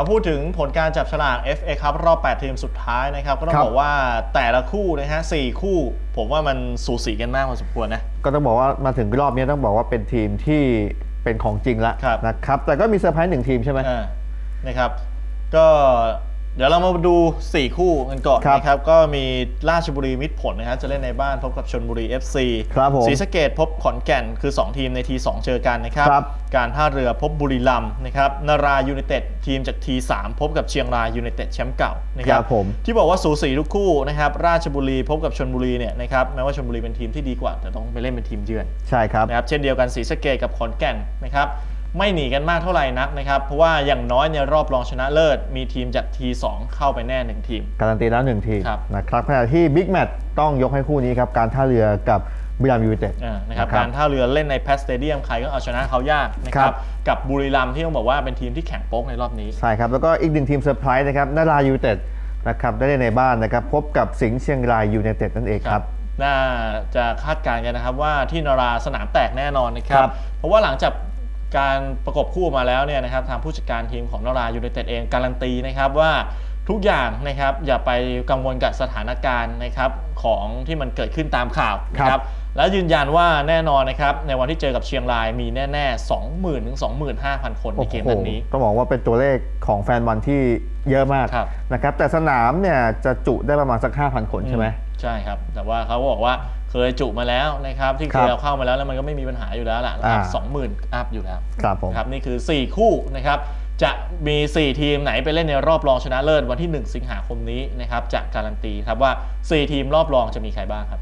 มาพูดถึงผลการจับฉลาก FA ครับรอบ 8 ทีมสุดท้ายนะครับ ก็ต้อคงรับ บอกว่าแต่ละคู่นะฮะสี่คู่ ผมว่ามันสูสีกันมากพอสมควรนะ ก็ต้องบอกว่ามาถึงรอบนี้ต้องบอกว่าเป็นทีมที่เป็นของจริงแล้วครับ นะครับ แต่ก็มีเซอร์ไพรส์หนึ่งทีมใช่ไหม อ่านะครับ ก็ เดี๋ยวเรามาดู 4 คู่กันก่อนครับนะครับ ก็มีราชบุรีมิตรผลนะฮะจะเล่นในบ้านพบกับชนบุรี FC ครับผมศรีสะเกดพบขอนแก่นคือ 2 ทีมในที 2 เจอกันนะครับครับการท่าเรือพบบุรีรัมย์นะครับนารายูไนเต็ดทีมจากทีสามพบกับเชียงรายยูไนเต็ดแชมป์เก่านะคครัรับบผมที่บอกว่าสูสีทุกคู่นะครับราชบุรีพบกับชนบุรีเนี่ยนะครับแม้ว่าชนบุรีเป็นทีมที่ดีกว่า แต่ต้องไปเล่นเป็นทีมเยือนใช่ครับนะครับเช่นเดียวกันศรีสะเกดกับขอนแก่นนะครับ ไม่หนีกันมากเท่าไหร่นักนะครับ เพราะว่าอย่างน้อยในรอบรองชนะเลิศ มีทีมจากทีสองเข้าไปแน่หนึ่งทีม การันตีแล้วหนึ่งทีมครับนะครับขณะที่บิ๊กแมตช์ต้องยกให้คู่นี้ครับ การท่าเรือกับบุรีรัมย์ยูไนเต็ดอ่านะครับนะครับการท่าเรือเล่นในแพสเตเดียมใครก็เอาชนะเขายากนะคครัรับบกับบุรีรัมย์ที่ต้องบอกว่าเป็นทีมที่แข็งโป๊กในรอบนี้ใช่ครับแล้วก็อีกหนึ่งทีมเซอร์ไพรส์นะครับนารายูไนเต็ดนะครับได้เล่นในบ้านนะครับพบกับสิงห์เชียงรายยูไนเต็ดนั่นเองครับน่าจะคาดการณ์กันนะครับว่าที่นาราสนามแตกแน่นอนนะครัครับบเพราะว่าหลังจาก การประกบคู่มาแล้วเนี่ยนะครับทางผู้จัดการทีมของนารายูไนเต็ดเองการันตีนะครับว่า ทุกอย่างนะครับอย่าไปกังวลกับสถานการณ์นะครับของที่มันเกิดขึ้นตามข่าวนะคครัรับบและยืนยันว่าแน่นอนนะครับในวันที่เจอกับเชียงรายมีแน่ ๆ 20,000ถึง25,000 คนในเกมนัดนี้ต้องบอกว่าเป็นตัวเลขของแฟนบอลที่เยอะมากครับนะครับแต่สนามเนี่ยจะจุได้ประมาณสัก 5,000 คนใช่ไหมใช่ครับ แต่ว่าเขาก็บอกว่าเคยจุมาแล้วนะครับที่เคครัยบเอาเข้ามาแล้วแล้วมันก็ไม่มีปัญหาอยู่แล้วล่ะนะครับอ่าสองหมื่นอัพอยู่แล้วครับผมครับนี่คือ 4 คู่นะครับ จะมี 4 ทีมไหนไปเล่นในรอบรองชนะเลิศวันที่ 1 สิงหาคมนี้นะครับจะการันตีครับว่า 4 ทีมรอบรองจะมีใครบ้างครับ